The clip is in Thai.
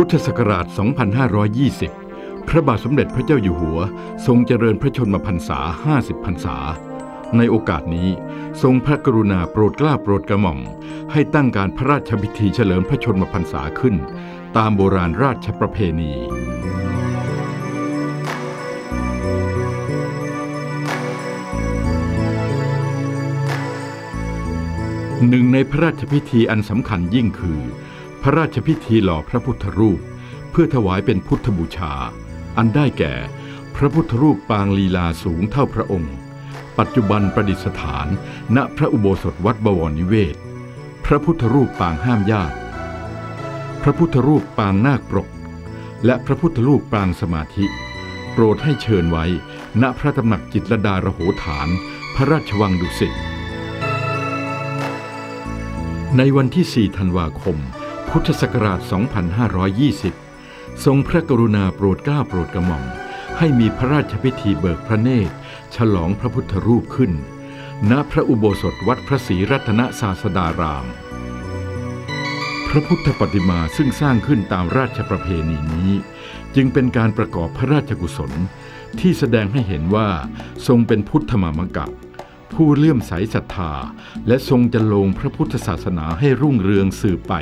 พุทธศักราช 2520 พระบาทสมเด็จพระเจ้าอยู่หัว ทรงเจริญพระชนมพรรษา 50 พรรษา ในโอกาสนี้ทรงพระกรุณาโปรดเกล้าโปรดกระหม่อม ให้ตั้งการพระราชพิธีเฉลิมพระชนมพรรษาขึ้น ตามโบราณราชประเพณีหนึ่งในพระราชพิธีอันสำคัญยิ่งคือ ระราชพิธีหล่อพระพุทธรูป เพื่อถวายเป็นพุทธบูชา อันได้แก่ พระพุทธรูปปางลีลาสูงเท่าพระองค์ ปัจจุบันประดิษฐาน ณพระอุโบสถวัดบวรนิเวศ พระพุทธรูปปางห้ามญาติ พระพุทธรูปปางนาคปรก และพระพุทธรูปปางสมาธิ โปรดให้เชิญไว้ ณพระตำหนักจิตรดาระโหฐาน พระราชวังดุสิตในวันที่ 4 ธันวาคม พุทธศักราช 2520 ทรงพระกรุณาโปรดเกล้าโปรดกระหม่อม ให้มีพระราชพิธีเบิกพระเนตร ฉลองพระพุทธรูปขึ้น ณพระอุโบสถวัดพระศรีรัตนศาสดาราม พระพุทธปฏิมาซึ่งสร้างขึ้นตามราชประเพณีนี้ จึงเป็นการประกอบพระราชกุศล ที่แสดงให้เห็นว่าทรงเป็นพุทธมามกะผู้เลื่อมใสศรัทธา และทรงจะลงพระพุทธศาสนาให้รุ่งเรืองสืบไป